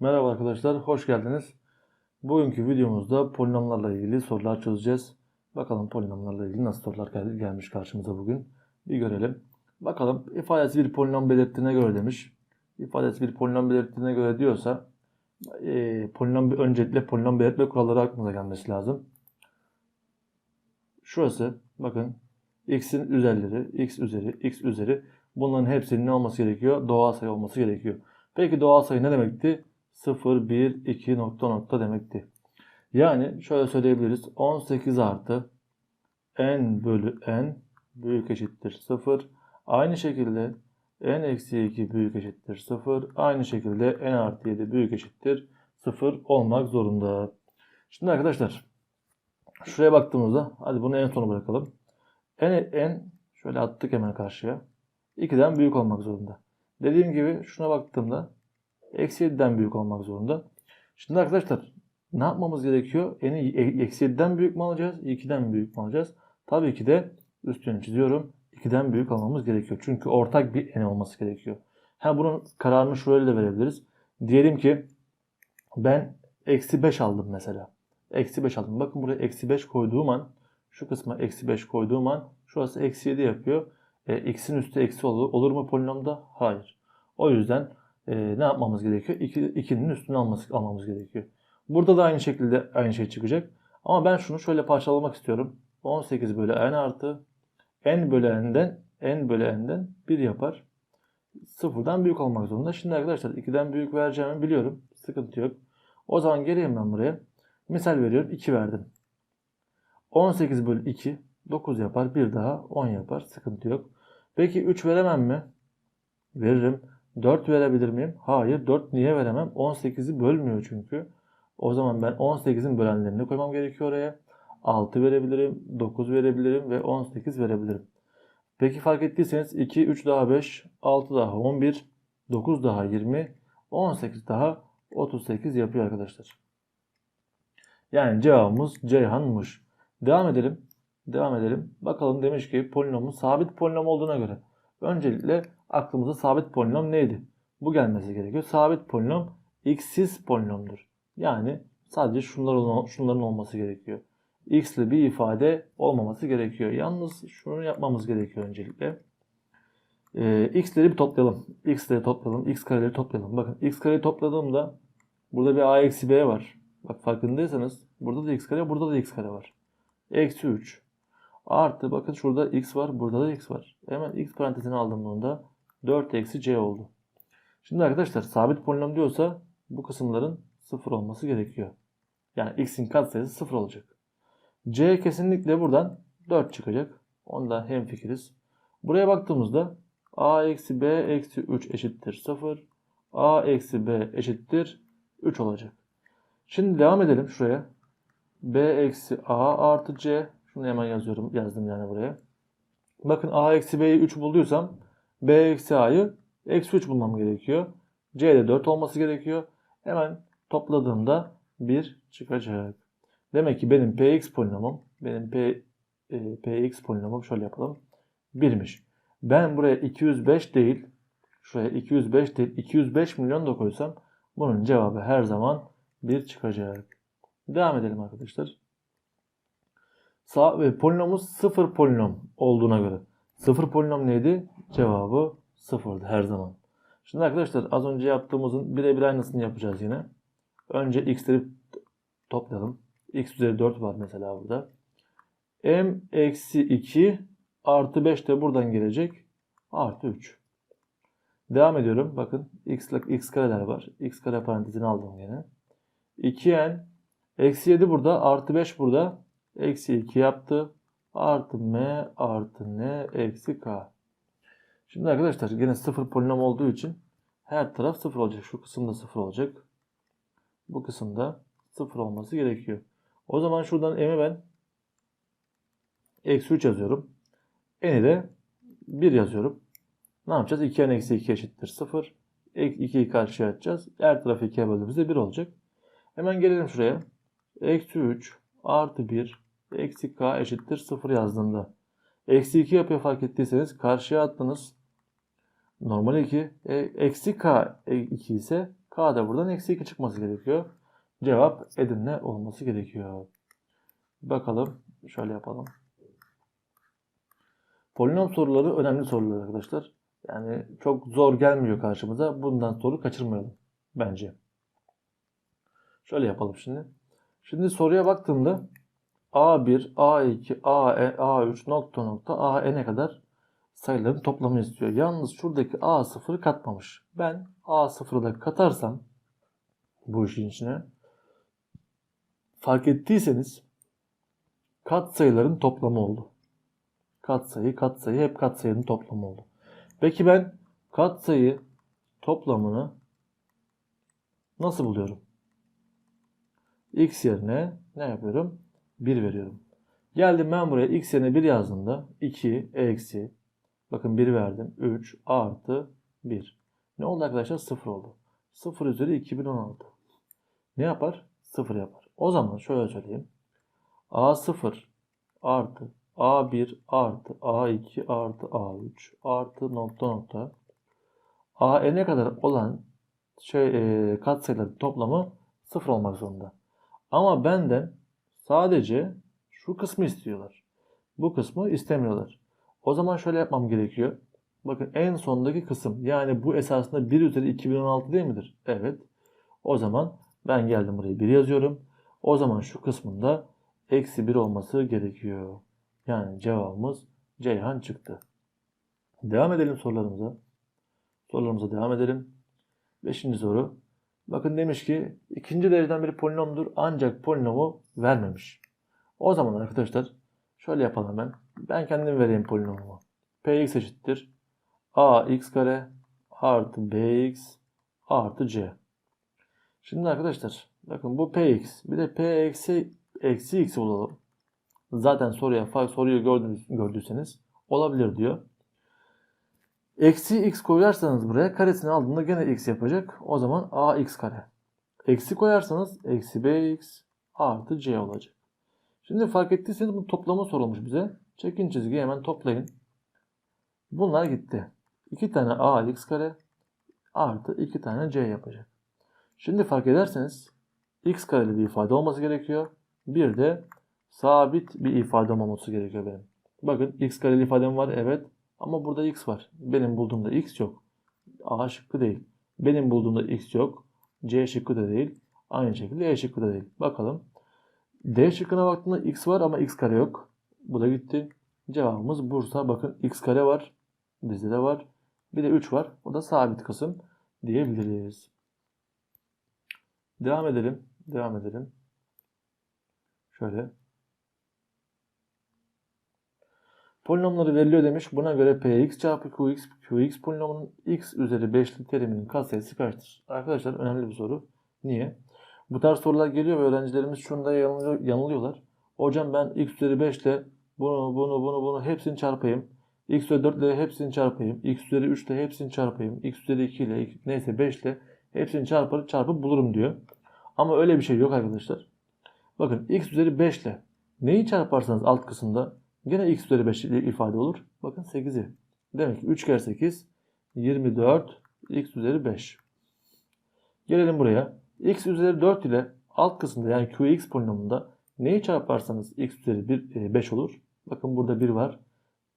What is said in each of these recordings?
Merhaba arkadaşlar, hoş geldiniz. Bugünkü videomuzda polinomlarla ilgili sorular çözeceğiz. Bakalım polinomlarla ilgili nasıl sorular gel- gelmiş karşımıza bugün. Bir görelim. Bakalım ifadesi bir polinom belirttiğine göre demiş. İfadesi bir polinom belirttiğine göre diyorsa e, polinom öncelikle polinom belirtme kuralları aklımıza gelmesi lazım. Şurası bakın x'in üzerleri, x üzeri, x üzeri bunların hepsinin ne olması gerekiyor? Doğal sayı olması gerekiyor. Peki doğal sayı ne demekti? 0, 1, 2 nokta nokta demekti. Yani şöyle söyleyebiliriz. 18 artı n bölü n büyük eşittir 0. Aynı şekilde n eksi 2 büyük eşittir 0. Aynı şekilde n artı 7 büyük eşittir 0 olmak zorunda. Şimdi arkadaşlar şuraya baktığımızda hadi bunu en sona bırakalım. n, n şöyle attık hemen karşıya. 2'den büyük olmak zorunda. Dediğim gibi şuna baktığımda eksi 7'den büyük olmak zorunda. Şimdi arkadaşlar ne yapmamız gerekiyor? N'i e- eksi 7'den büyük mü alacağız? 2'den büyük mü alacağız? Tabii ki de üstünü çiziyorum. 2'den büyük almamız gerekiyor. Çünkü ortak bir n olması gerekiyor. Ha bunun kararını şöyle de verebiliriz. Diyelim ki ben eksi 5 aldım mesela. Eksi 5 aldım. Bakın buraya eksi 5 koyduğum an şu kısma eksi 5 koyduğum an şurası eksi 7 yapıyor. E, x'in üstü eksi olur, olur mu polinomda? Hayır. O yüzden e, ne yapmamız gerekiyor? 2'nin üstünü alması, almamız gerekiyor. Burada da aynı şekilde aynı şey çıkacak. Ama ben şunu şöyle parçalamak istiyorum. 18 bölü n artı n bölü n'den n bölü n'den 1 yapar. Sıfırdan büyük olmak zorunda. Şimdi arkadaşlar 2'den büyük vereceğimi biliyorum. Sıkıntı yok. O zaman geleyim ben buraya. Misal veriyorum 2 verdim. 18 bölü 2 9 yapar. Bir daha 10 yapar. Sıkıntı yok. Peki 3 veremem mi? Veririm. 4 verebilir miyim? Hayır. 4 niye veremem? 18'i bölmüyor çünkü. O zaman ben 18'in bölenlerini koymam gerekiyor oraya. 6 verebilirim, 9 verebilirim ve 18 verebilirim. Peki fark ettiyseniz 2, 3 daha 5, 6 daha 11, 9 daha 20, 18 daha 38 yapıyor arkadaşlar. Yani cevabımız Ceyhan'mış. Devam edelim. Devam edelim. Bakalım demiş ki polinomun sabit polinom olduğuna göre. Öncelikle aklımıza sabit polinom neydi? Bu gelmesi gerekiyor. Sabit polinom x'siz polinomdur. Yani sadece şunların, şunların olması gerekiyor. x'li bir ifade olmaması gerekiyor. Yalnız şunu yapmamız gerekiyor öncelikle. Ee, x'leri bir toplayalım. x'leri toplayalım. x kareleri toplayalım. Bakın x kareyi topladığımda burada bir a eksi b var. Bak farkındaysanız burada da x kare burada da x kare var. Eksi 3 artı bakın şurada x var burada da x var. Hemen x parantezine aldığımda 4 eksi c oldu. Şimdi arkadaşlar sabit polinom diyorsa bu kısımların 0 olması gerekiyor. Yani x'in katsayısı 0 olacak. c kesinlikle buradan 4 çıkacak. Onda hemfikiriz. Buraya baktığımızda a eksi b eksi 3 eşittir 0. a eksi b eşittir 3 olacak. Şimdi devam edelim şuraya. b eksi a artı c. Şunu hemen yazıyorum. Yazdım yani buraya. Bakın a eksi b'yi 3 bulduysam b eksi a'yı eksi 3 bulmam gerekiyor. c'de 4 olması gerekiyor. Hemen topladığımda 1 çıkacak. Demek ki benim px polinomum, benim p, e, px polinomum şöyle yapalım. 1'miş. Ben buraya 205 değil, şuraya 205 değil, 205 milyon da koysam bunun cevabı her zaman 1 çıkacak. Devam edelim arkadaşlar. Sağ ve polinomumuz 0 polinom olduğuna göre. 0 polinom neydi? Cevabı 0'dı her zaman. Şimdi arkadaşlar az önce yaptığımızın birebir aynısını yapacağız yine. Önce x'leri toplayalım. x üzeri 4 var mesela burada. m eksi 2 artı 5 de buradan gelecek. Artı 3. Devam ediyorum. Bakın x, x kareler var. x kare parantezini aldım yine. 2n eksi 7 burada artı 5 burada. Eksi 2 yaptı. Artı m artı n eksi k. Şimdi arkadaşlar yine sıfır polinom olduğu için her taraf sıfır olacak. Şu kısımda sıfır olacak. Bu kısımda sıfır olması gerekiyor. O zaman şuradan m'e ben eksi 3 yazıyorum. n'i de 1 yazıyorum. Ne yapacağız? 2n eksi 2 eşittir 0. 2'yi karşıya atacağız. Her tarafı 2'ye böldüğümüzde 1 olacak. Hemen gelelim şuraya. Eksi 3 artı 1 eksi k eşittir 0 yazdığımda. Eksi 2 yapıyor fark ettiyseniz karşıya attınız. Normal 2. E, eksi k 2 ise k da buradan eksi 2 çıkması gerekiyor. Cevap Edirne olması gerekiyor. Bakalım. Şöyle yapalım. Polinom soruları önemli sorular arkadaşlar. Yani çok zor gelmiyor karşımıza. Bundan soru kaçırmayalım bence. Şöyle yapalım şimdi. Şimdi soruya baktığımda A1, A2, AE, A3 nokta nokta AN'e kadar sayıların toplamını istiyor. Yalnız şuradaki A0'ı katmamış. Ben A0'ı da katarsam bu işin içine fark ettiyseniz kat sayıların toplamı oldu. Katsayı, katsayı hep katsayının toplamı oldu. Peki ben katsayı toplamını nasıl buluyorum? X yerine ne yapıyorum? 1 veriyorum. Geldim ben buraya x yerine 1 yazdığımda 2 eksi bakın 1 verdim 3 artı 1. Ne oldu arkadaşlar? 0 oldu. 0 üzeri 2016. Ne yapar? 0 yapar. O zaman şöyle söyleyeyim. A0 artı A1 artı A2 artı A3 artı nokta nokta AN'e kadar olan şey, e, katsayıların toplamı 0 olmak zorunda. Ama benden sadece şu kısmı istiyorlar. Bu kısmı istemiyorlar. O zaman şöyle yapmam gerekiyor. Bakın en sondaki kısım yani bu esasında 1 üzeri 2016 değil midir? Evet. O zaman ben geldim buraya 1 yazıyorum. O zaman şu kısmında eksi 1 olması gerekiyor. Yani cevabımız Ceyhan çıktı. Devam edelim sorularımıza. Sorularımıza devam edelim. Beşinci soru. Bakın demiş ki ikinci dereceden bir polinomdur ancak polinomu vermemiş. O zaman arkadaşlar şöyle yapalım ben. Ben kendim vereyim polinomumu. Px eşittir. ax kare artı bx artı c. Şimdi arkadaşlar bakın bu px bir de p eksi eksi x bulalım. Zaten soruya soruyu gördünüz, gördüyseniz olabilir diyor. Eksi x koyarsanız buraya karesini aldığında gene x yapacak. O zaman ax kare. Eksi koyarsanız eksi bx artı c olacak. Şimdi fark ettiyseniz bu toplama sorulmuş bize. Çekin çizgiyi hemen toplayın. Bunlar gitti. 2 tane ax kare artı 2 tane c yapacak. Şimdi fark ederseniz x kareli bir ifade olması gerekiyor. Bir de sabit bir ifade olmaması gerekiyor benim. Bakın x kareli ifadem var evet. Ama burada x var. Benim bulduğumda x yok. A şıkkı değil. Benim bulduğumda x yok. C şıkkı da değil. Aynı şekilde E şıkkı da değil. Bakalım. D şıkkına baktığımda x var ama x kare yok. Bu da gitti. Cevabımız Bursa. Bakın x kare var. Bizde de var. Bir de 3 var. O da sabit kısım diyebiliriz. Devam edelim. Devam edelim. Şöyle. Polinomları veriliyor demiş. Buna göre px çarpı qx, qx polinomunun x üzeri 5'li teriminin katsayısı kaçtır? Arkadaşlar önemli bir soru. Niye? Bu tarz sorular geliyor ve öğrencilerimiz şunda yanılıyor, yanılıyorlar. Hocam ben x üzeri 5 ile bunu, bunu, bunu, bunu hepsini çarpayım. x üzeri 4 ile hepsini çarpayım. x üzeri 3 ile hepsini çarpayım. x üzeri 2 ile neyse 5 ile hepsini çarpıp çarpıp bulurum diyor. Ama öyle bir şey yok arkadaşlar. Bakın x üzeri 5 ile neyi çarparsanız alt kısımda Gene x üzeri 5 ifade olur. Bakın 8'i. Demek ki 3 kere 8 24 x üzeri 5. Gelelim buraya. x üzeri 4 ile alt kısımda yani qx polinomunda neyi çarparsanız x üzeri 1, 5 olur. Bakın burada 1 var.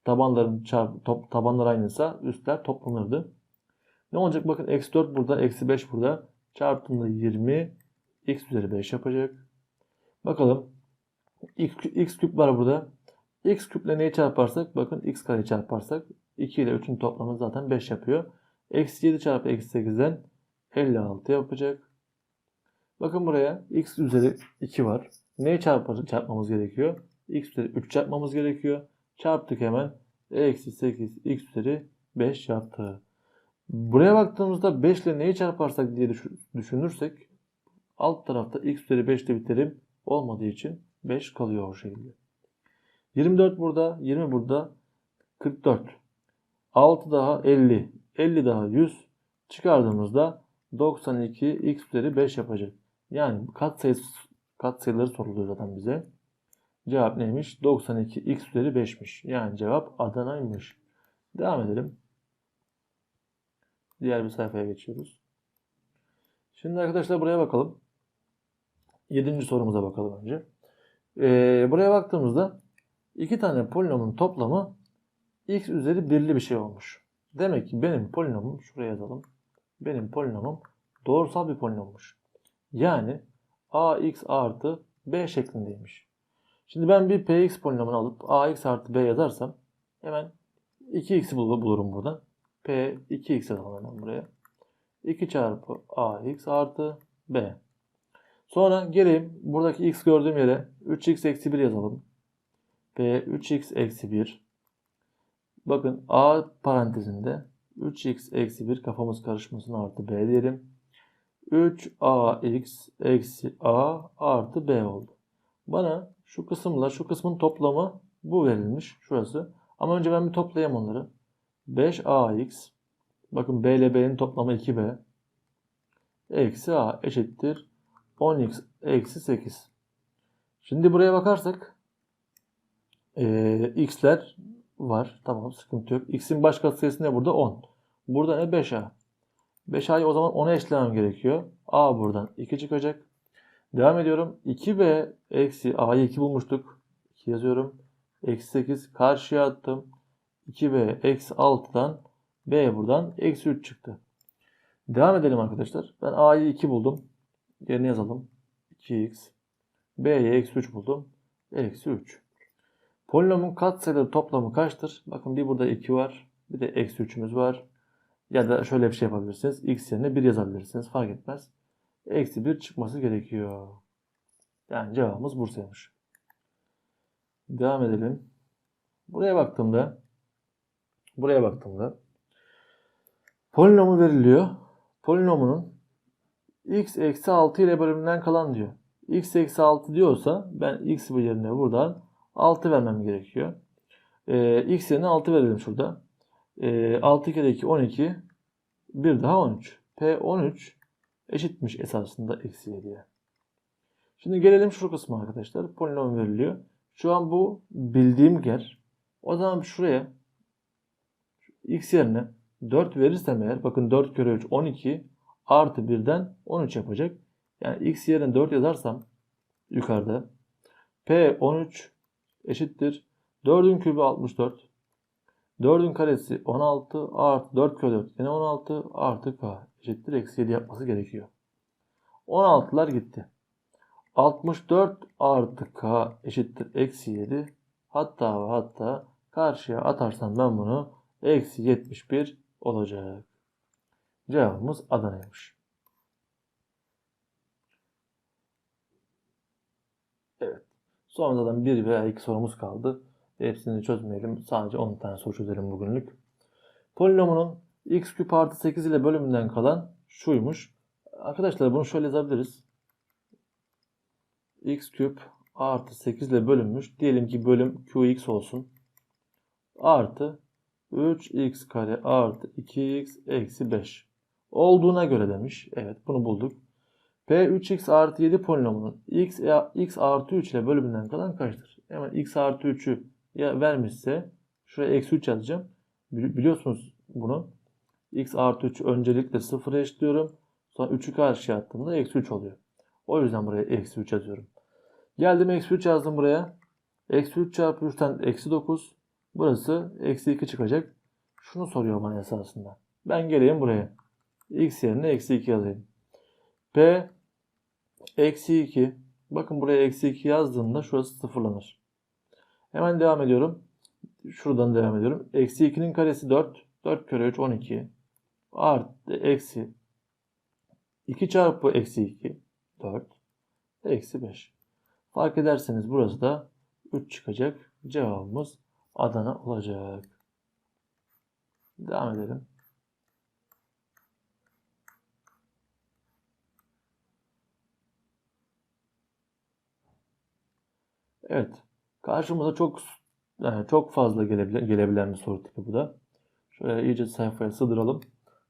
Tabanların çarp, top, tabanlar aynıysa üstler toplanırdı. Ne olacak? Bakın eksi 4 burada, eksi 5 burada. Çarptığında 20 x üzeri 5 yapacak. Bakalım. X, x küp var burada x küple neyi çarparsak bakın x kare çarparsak 2 ile 3'ün toplamı zaten 5 yapıyor. Eksi 7 çarpı eksi 8'den 56 yapacak. Bakın buraya x üzeri 2 var. Neyi çarpar, çarpmamız gerekiyor? x üzeri 3 çarpmamız gerekiyor. Çarptık hemen. Eksi 8 x üzeri 5 yaptı. Buraya baktığımızda 5 ile neyi çarparsak diye düşünürsek alt tarafta x üzeri 5 ile bir terim olmadığı için 5 kalıyor o şekilde. 24 burada, 20 burada, 44. 6 daha 50, 50 daha 100 çıkardığımızda 92 x üzeri 5 yapacak. Yani kat sayısı kat soruluyor zaten bize. Cevap neymiş? 92 x üzeri 5'miş. Yani cevap Adana'ymış. Devam edelim. Diğer bir sayfaya geçiyoruz. Şimdi arkadaşlar buraya bakalım. Yedinci sorumuza bakalım önce. Ee, buraya baktığımızda iki tane polinomun toplamı x üzeri birli bir şey olmuş. Demek ki benim polinomum, şuraya yazalım. Benim polinomum doğrusal bir polinommuş. Yani ax artı b şeklindeymiş. Şimdi ben bir px polinomunu alıp ax artı b yazarsam hemen 2x'i bul- bulurum buradan. p 2x yazalım hemen buraya. 2 çarpı ax artı b. Sonra geleyim buradaki x gördüğüm yere 3x eksi 1 yazalım. B 3x eksi 1. Bakın a parantezinde 3x eksi 1 kafamız karışmasın artı b diyelim. 3ax eksi a artı b oldu. Bana şu kısımla şu kısmın toplamı bu verilmiş. Şurası. Ama önce ben bir toplayayım onları. 5ax bakın b ile b'nin toplamı 2b eksi a eşittir 10x eksi 8. Şimdi buraya bakarsak eee, x'ler var. Tamam sıkıntı yok. x'in baş katsayısı ne burada? 10. Burada ne? 5a. 5a'yı o zaman 10'a eşlemem gerekiyor. a buradan 2 çıkacak. Devam ediyorum. 2b eksi a'yı 2 bulmuştuk. 2 yazıyorum. Eksi 8 karşıya attım. 2b eksi 6'dan b buradan eksi 3 çıktı. Devam edelim arkadaşlar. Ben a'yı 2 buldum. Yerine yazalım. 2x. b'ye eksi 3 buldum. Eksi 3. Polinomun katsayıları toplamı kaçtır? Bakın bir burada 2 var. Bir de eksi 3'ümüz var. Ya da şöyle bir şey yapabilirsiniz. x yerine 1 yazabilirsiniz. Fark etmez. Eksi 1 çıkması gerekiyor. Yani cevabımız Bursa'ymış. Devam edelim. Buraya baktığımda buraya baktığımda polinomu veriliyor. Polinomunun x eksi 6 ile bölümünden kalan diyor. x eksi 6 diyorsa ben x yerine buradan 6 vermem gerekiyor. Ee, x yerine 6 verelim şurada. Ee, 6 kere 2 12 bir daha 13. P 13 eşitmiş esasında eksi 7'ye. Şimdi gelelim şu kısma arkadaşlar. Polinom veriliyor. Şu an bu bildiğim yer. O zaman şuraya x yerine 4 verirsem eğer bakın 4 kere 3 12 artı 1'den 13 yapacak. Yani x yerine 4 yazarsam yukarıda p 13 eşittir 4'ün kübü 64 4'ün karesi 16 artı 4 kere 4 yine 16 artı k eşittir eksi 7 yapması gerekiyor. 16'lar gitti. 64 artı k eşittir eksi 7. Hatta ve hatta karşıya atarsam ben bunu eksi 71 olacak. Cevabımız Adana'ymış. Evet. Sonradan bir veya iki sorumuz kaldı. Hepsini çözmeyelim. Sadece 10 tane soru çözelim bugünlük. Polinomunun x küp artı 8 ile bölümünden kalan şuymuş. Arkadaşlar bunu şöyle yazabiliriz. x küp artı 8 ile bölünmüş. Diyelim ki bölüm qx olsun. Artı 3x kare artı 2x eksi 5. Olduğuna göre demiş. Evet bunu bulduk. P 3x artı 7 polinomunun x, x artı 3 ile bölümünden kalan kaçtır? Hemen x artı 3'ü ya vermişse şuraya eksi 3 yazacağım. Bili- Biliyorsunuz bunu. x artı 3 öncelikle 0'a eşitliyorum. Sonra 3'ü karşıya attığımda eksi 3 oluyor. O yüzden buraya eksi 3 yazıyorum. Geldim eksi 3 yazdım buraya. Eksi 3 çarpı 3'ten eksi 9. Burası eksi 2 çıkacak. Şunu soruyor bana esasında. Ben geleyim buraya. x yerine eksi 2 yazayım. P eksi 2. Bakın buraya eksi 2 yazdığımda şurası sıfırlanır. Hemen devam ediyorum. Şuradan devam ediyorum. Eksi 2'nin karesi 4. 4 kere 3 12. Artı eksi 2 çarpı eksi 2 4. Eksi 5. Fark ederseniz burası da 3 çıkacak. Cevabımız Adana olacak. Devam edelim. Evet. Karşımıza çok yani çok fazla gelebilen, gelebilen bir soru tipi bu da. Şöyle iyice sayfaya sığdıralım.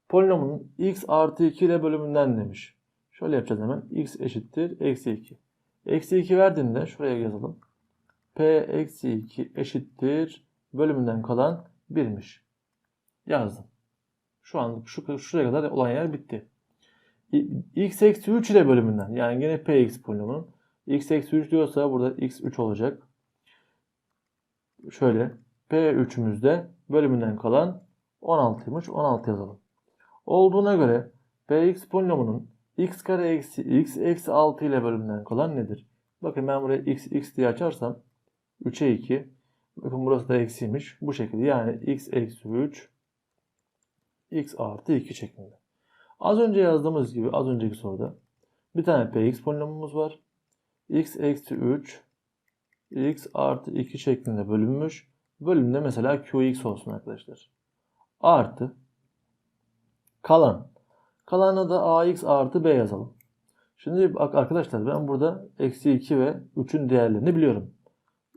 Polinomun x artı 2 ile bölümünden demiş. Şöyle yapacağız hemen. x eşittir eksi 2. Eksi 2 verdiğinde şuraya yazalım. p eksi 2 eşittir bölümünden kalan 1'miş. Yazdım. Şu an şu, şuraya kadar olan yer bitti. X eksi 3 ile bölümünden yani yine px polinomunun x eksi 3 diyorsa burada x 3 olacak. Şöyle p3'ümüzde bölümünden kalan 16'ymış. 16 yazalım. Olduğuna göre px polinomunun x kare eksi x eksi 6 ile bölümünden kalan nedir? Bakın ben buraya x x diye açarsam 3'e 2. Bakın burası da eksiymiş. Bu şekilde yani x eksi 3 x artı 2 şeklinde. Az önce yazdığımız gibi az önceki soruda bir tane px polinomumuz var. X eksi 3 x artı 2 şeklinde bölünmüş. Bölümde mesela qx olsun arkadaşlar. Artı kalan. Kalana da ax artı b yazalım. Şimdi bak arkadaşlar ben burada eksi 2 ve 3'ün değerlerini biliyorum.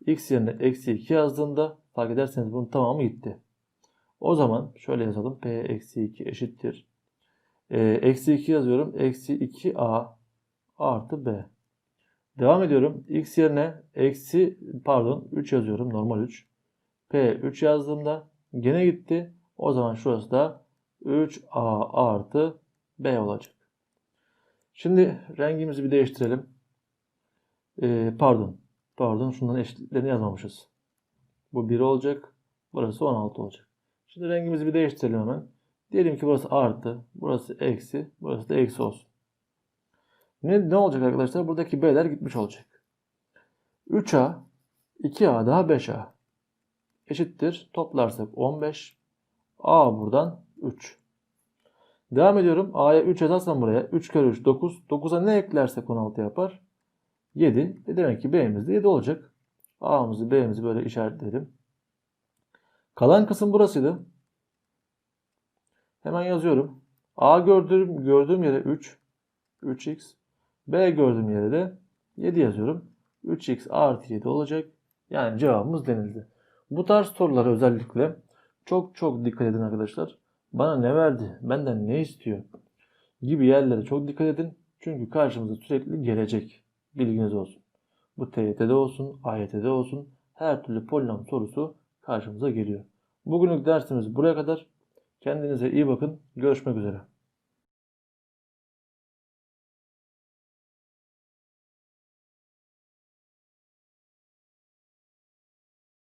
x yerine eksi 2 yazdığımda fark ederseniz bunun tamamı gitti. O zaman şöyle yazalım. p eksi 2 eşittir. Ee, eksi 2 yazıyorum. Eksi 2a artı b. Devam ediyorum. X yerine eksi pardon 3 yazıyorum. Normal 3. P 3 yazdığımda gene gitti. O zaman şurası da 3A artı B olacak. Şimdi rengimizi bir değiştirelim. Ee, pardon. Pardon şunların eşitliklerini yazmamışız. Bu 1 olacak. Burası 16 olacak. Şimdi rengimizi bir değiştirelim hemen. Diyelim ki burası artı. Burası eksi. Burası da eksi olsun. Ne, ne olacak arkadaşlar? Buradaki B'ler gitmiş olacak. 3A 2A daha 5A eşittir. Toplarsak 15. A buradan 3. Devam ediyorum. A'ya 3 yazarsam buraya 3 kere 3 9. 9'a ne eklersek 16 yapar? 7. E demek ki B'miz de 7 olacak. A'mızı B'mizi böyle işaretleyelim. Kalan kısım burasıydı. Hemen yazıyorum. A gördüğüm, gördüğüm yere 3. 3x. B gördüğüm yere de 7 yazıyorum. 3x artı 7 olacak. Yani cevabımız denildi. Bu tarz sorulara özellikle çok çok dikkat edin arkadaşlar. Bana ne verdi? Benden ne istiyor? Gibi yerlere çok dikkat edin. Çünkü karşımıza sürekli gelecek. Bilginiz olsun. Bu TYT'de olsun, AYT'de olsun her türlü polinom sorusu karşımıza geliyor. Bugünlük dersimiz buraya kadar. Kendinize iyi bakın. Görüşmek üzere.